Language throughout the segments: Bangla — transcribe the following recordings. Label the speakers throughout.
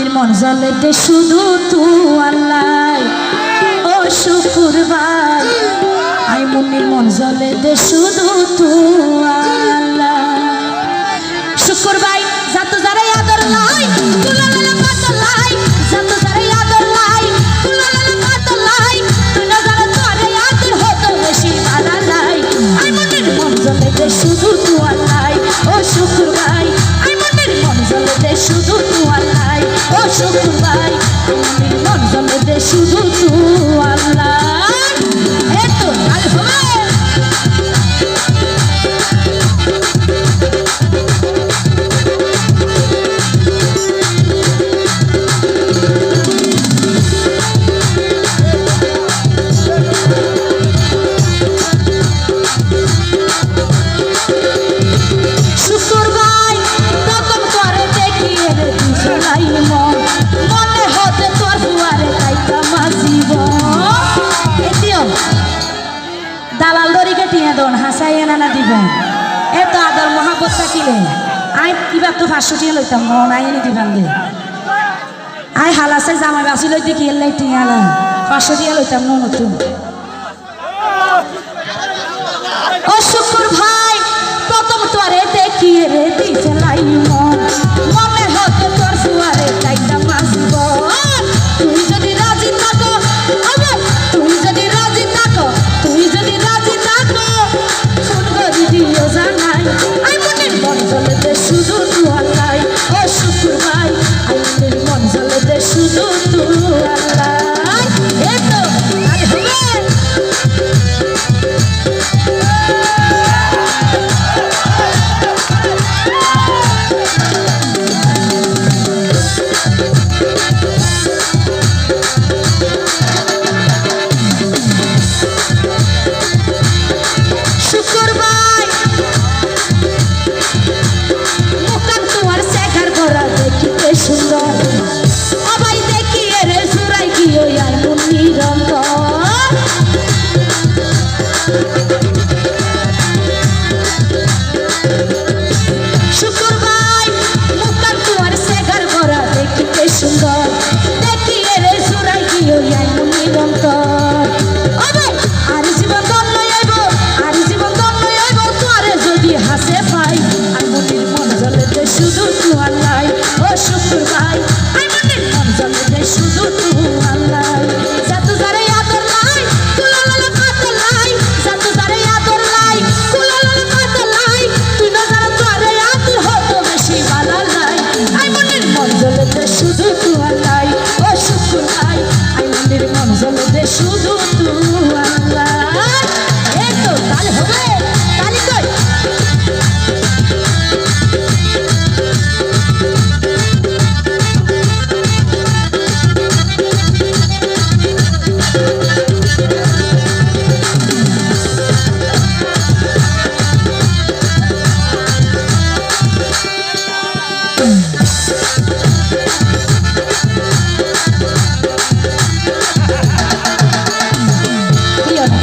Speaker 1: আমির মন জালেতে শুধু তু আল্লাহ। ও শুকুর ভাই আই মুনির মন জালেতে শুধু তু আল্লাহ। 殊不知 বানাইয়া নানা দিবেন এত আদর মহাব্বত থাকিলে আই কিবা তো পাঁচশো টিয়া লইতাম মন এনে দিবেন দে। আই হালাসে জামাই বাসি লই দেখি এলাই টিয়া লাই পাঁচশো টিয়া লইতাম নতুন শুধু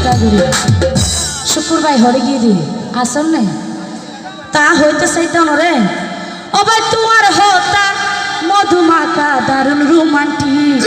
Speaker 1: দৌড়াদৌড়ি শুকুর ভাই হরে গিয়ে দিয়ে, আসল নে তা হইতে চাইতাম রে। ও ভাই তোমার হতা মধুমাখা দারুণ রোমান্টিক।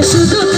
Speaker 1: শুধু